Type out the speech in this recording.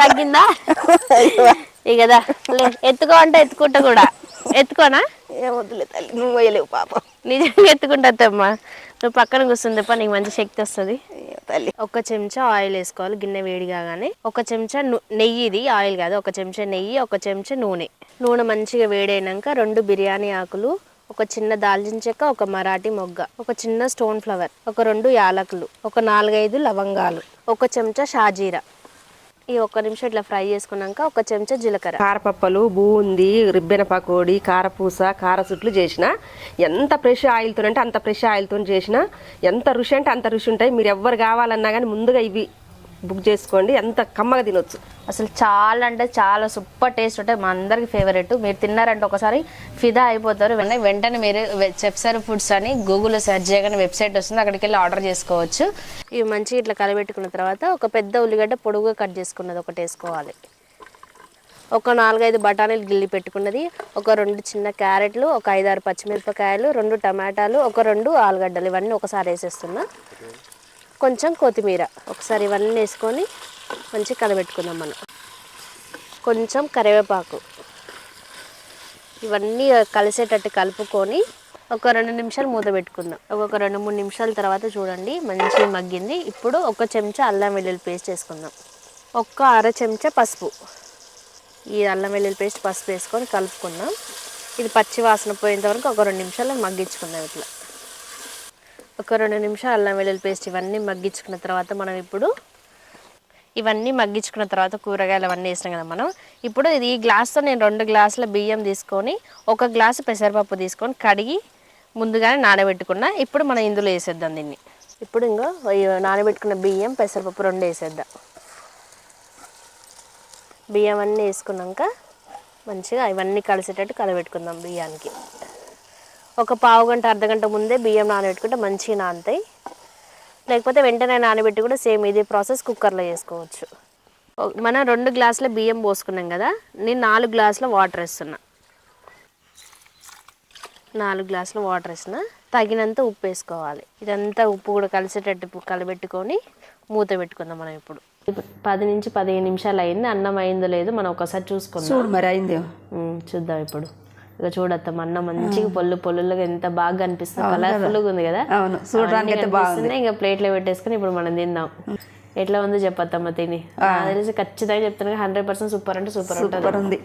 తగ్గిందా? ఇకదా లే ఎత్తుకో అంటే ఎత్తుకుంటా కూడా. ఎత్తుకోనా? ఏమొద్దులే తల్లి నువ్వు పోయలేవు పాపం. నిజంగా ఎత్తుకుంటా నువ్వు పక్కన కూర్చుంది తప్ప నీకు మంచి శక్తి వస్తుంది. తల్లి. ఒక చెంచా ఆయిల్ వేసుకోవాలి గిన్నె వేడి కాగానే. ఒక చెంచా నెయ్యి ఇది ఆయిల్ కాదు ఒక చెంచా నెయ్యి ఒక చెంచా నూనె. నూనె మంచిగా వేడైనాక రెండు బిర్యానీ ఆకులు ఒక చిన్న దాల్చిన చెక్క ఒక మరాఠీ మొగ్గ ఒక చిన్న స్టోన్ ఫ్లవర్ ఒక రెండు యాలకులు ఒక నాలుగైదు లవంగాలు ఒక చెంచా షాజీరా. ఈ ఒక్క నిమిషం ఇట్లా ఫ్రై చేసుకున్నాక ఒక చెంచా జీలకర్ర. కారపప్పలు బూంది రిబ్బెన పకోడీ కారపూస కార సుట్లు చేసిన. ఎంత ఫ్రెష్ ఆయిల్తో అంటే అంత ఫ్రెష్ ఆయిల్తో చేసిన. ఎంత రుచి అంటే అంత రుచి ఉంటాయి. మీరు ఎవ్వరు కావాలన్నా కానీ ముందుగా ఇవి బుక్ చేసుకోండి. ఎంత కమ్మగా తినొచ్చు. అసలు చాలా అంటే చాలా సూపర్ టేస్ట్ ఉంటాయి. మా అందరికి ఫేవరెట్ మీరు తిన్నారంటే ఒకసారి ఫిదా అయిపోతారు. వెంటనే వెంటనే మీరు చెప్సర్ ఫుడ్స్ అని గూగుల్లో సెర్చ్ చేయగానే వెబ్సైట్ వస్తుంది. అక్కడికి వెళ్ళి ఆర్డర్ చేసుకోవచ్చు. ఇవి మంచిగా ఇట్లా కలబెట్టుకున్న తర్వాత ఒక పెద్ద ఉల్లిగడ్డ పొడుగుగా కట్ చేసుకున్నది ఒకటి వేసుకోవాలి. ఒక నాలుగైదు బఠానీలు గిల్లి పెట్టుకున్నది ఒక రెండు చిన్న క్యారెట్లు ఒక ఐదారు పచ్చిమిరపకాయలు రెండు టమాటాలు ఒక రెండు ఆలుగడ్డలు ఇవన్నీ ఒకసారి వేసేస్తున్నా. కొంచెం కొత్తిమీర. ఒకసారి ఇవన్నీ వేసుకొని మంచిగా కలబెట్టుకుందాం మనం. కొంచెం కరివేపాకు. ఇవన్నీ కలిసేటట్టు కలుపుకొని ఒక రెండు నిమిషాలు మూత పెట్టుకుందాం. ఒక్కొక్క రెండు మూడు నిమిషాల తర్వాత చూడండి మంచిగా మగ్గింది. ఇప్పుడు ఒక చెంచా అల్లం వెల్లుల్లి పేస్ట్ వేసుకుందాం ఒక్క అర చెంచా పసుపు. ఈ అల్లం వెల్లుల్లి పేస్ట్ పసుపు వేసుకొని కలుపుకుందాం. ఇది పచ్చి వాసన పోయేంత వరకు ఒక రెండు నిమిషాలు మగ్గించుకుందాం ఇట్లా. ఒక రెండు నిమిషాలు అల్లం వెల్లుల్లి పేస్ట్ ఇవన్నీ మగ్గించుకున్న తర్వాత మనం ఇప్పుడు ఇవన్నీ మగ్గించుకున్న తర్వాత కూరగాయలు అవన్నీ వేసినాం కదా మనం. ఇప్పుడు ఇది ఈ గ్లాస్తో నేను రెండు గ్లాసుల బియ్యం తీసుకొని ఒక గ్లాసు పెసరపప్పు తీసుకొని కడిగి ముందుగానే నానబెట్టుకున్నా. ఇప్పుడు మనం ఇందులో వేసేద్దాం దీన్ని. ఇప్పుడు ఇంకో నానబెట్టుకున్న బియ్యం పెసరపప్పు రెండు వేసేద్దాం. బియ్యం అన్నీ వేసుకున్నాక మంచిగా ఇవన్నీ కలిసేటట్టు కలబెట్టుకుందాం బియ్యానికి. ఒక పావు గంట అర్ధ గంట ముందే బియ్యం నానబెట్టుకుంటే మంచిగా నానుతాయి. లేకపోతే వెంటనే నానబెట్టి కూడా సేమ్ ఇదే ప్రాసెస్ కుక్కర్లో చేసుకోవచ్చు. మనం రెండు గ్లాసుల బియ్యం పోసుకున్నాం కదా నేను నాలుగు గ్లాసుల వాటర్ వేస్తున్నా. నాలుగు గ్లాసుల వాటర్ వేసిన తగినంత ఉప్పు వేసుకోవాలి. ఇదంతా ఉప్పు కూడా కలిసేటట్టు కలబెట్టుకొని మూత పెట్టుకుందాం మనం ఇప్పుడు. పది నుంచి పదిహేను నిమిషాలు అయింది అన్నం అయిందో లేదో మనం ఒకసారి చూసుకుందాం. చూడు మరి అయింది చూద్దాం ఇప్పుడు. ఇక చూడత్తాం అన్నం మంచిగా పొల్లు పొల్లులుగా ఎంత బాగా కనిపిస్తుంది కలర్ఫుల్గా ఉంది కదా? అవును చూడడానికి అయితే బాగుంది. ఇంకా ప్లేట్లో పెట్టేసుకుని ఇప్పుడు మనం తిందాం. ఎట్లా ఉందో చెప్పత్తమ్మ తిని. తెలిసి ఖచ్చితంగా చెప్తాను హండ్రెడ్ పర్సెంట్ సూపర్ అంటే సూపర్ ఉంటుంది. సూపర్ ఉంది.